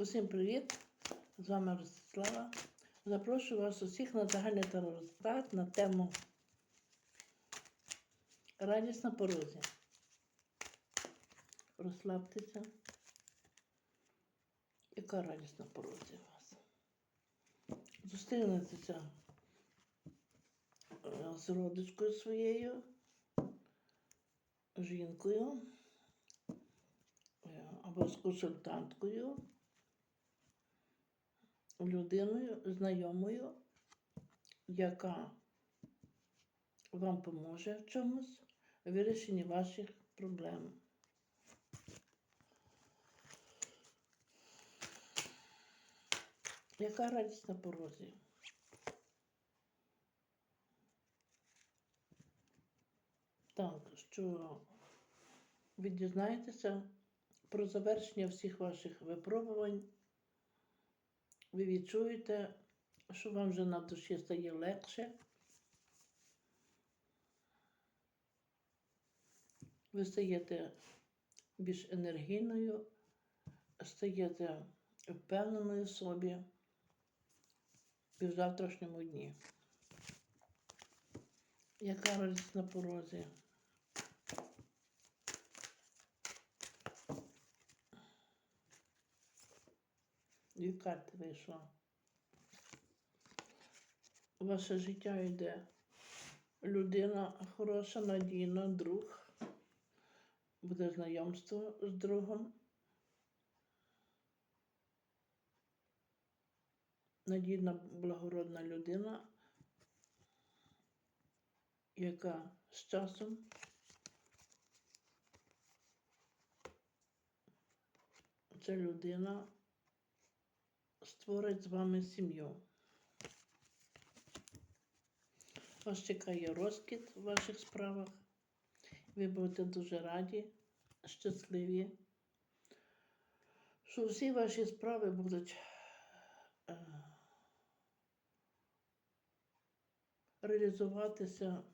Усім привіт! З вами Ростислава. Запрошую вас усіх на загальний розклад на тему Радість на порозі. Розслабтеся. Яка радість на порозі у вас? Зустрінетеся е, з родичкою своєю, жінкою е, або з консультанткою людиною, знайомою, яка вам поможе в чомусь в вирішенні ваших проблем. Яка радість на порозі? Так, що ви дізнаєтеся про завершення всіх ваших випробувань ви відчуєте, що вам вже на душі стає легше. Ви стаєте більш енергійною, стаєте впевненою в собі і в завтрашньому дні. Яка радість на порозі? Дві карти вийшло. Ваше життя йде. Людина хороша, надійна, друг. Буде знайомство з другом. Надійна, благородна людина, яка з часом ця людина створить з вами сім'ю. Вас чекає розкіт в ваших справах. Ви будете дуже раді, щасливі, що всі ваші справи будуть е, реалізуватися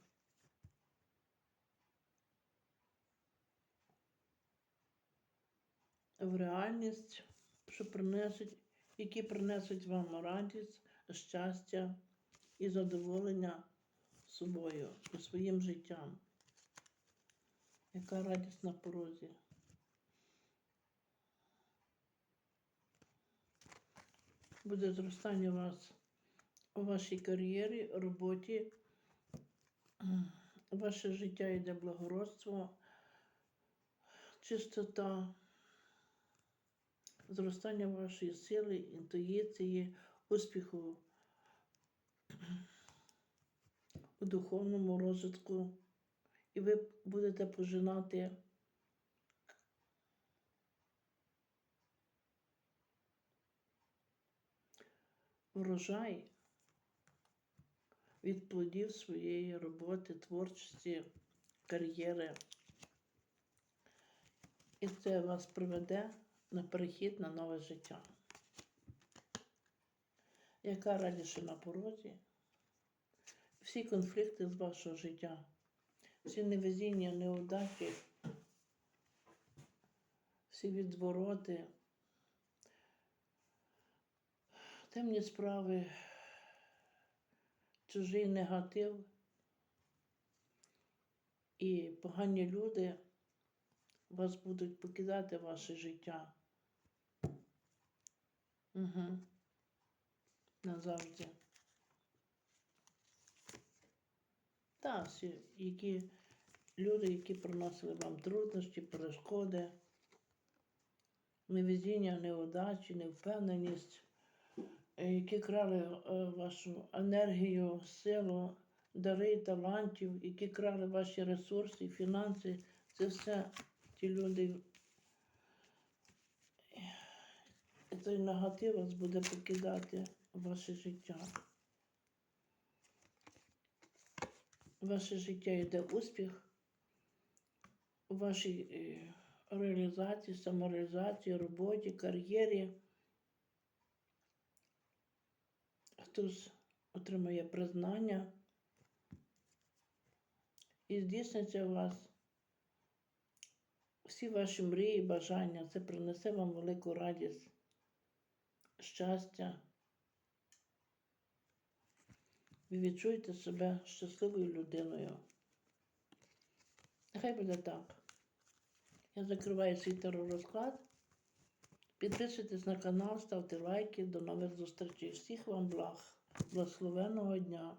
в реальність, що принесуть які принесуть вам радість, щастя і задоволення собою і своїм життям. Яка радість на порозі? Буде зростання вас у вашій кар'єрі, роботі, ваше життя йде благородство, чистота зростання вашої сили, інтуїції, успіху у духовному розвитку, і ви будете пожинати врожай від плодів своєї роботи, творчості, кар'єри. І це вас приведе на перехід на нове життя. Яка радіше на порозі? Всі конфлікти з вашого життя, всі невезіння, неудачі, всі відвороти, темні справи, чужий негатив і погані люди вас будуть покидати ваше життя. Угу. Назавжди. Так, всі, які люди, які приносили вам труднощі, перешкоди, невезіння, неудачі, невпевненість, які крали е, вашу енергію, силу, дари, талантів, які крали ваші ресурси, фінанси, це все ті люди. І той негатив вас буде покидати ваше життя. Ваше життя йде успіх у вашій е, реалізації, самореалізації, роботі, кар'єрі. Хтось отримає признання і здійсниться у вас всі ваші мрії, бажання, це принесе вам велику радість. Щастя. Ви відчуєте себе щасливою людиною. Нехай буде так. Я закриваю свій теророзклад. Підписуйтесь на канал, ставте лайки. До нових зустрічей. Всіх вам благ. Благословенного дня.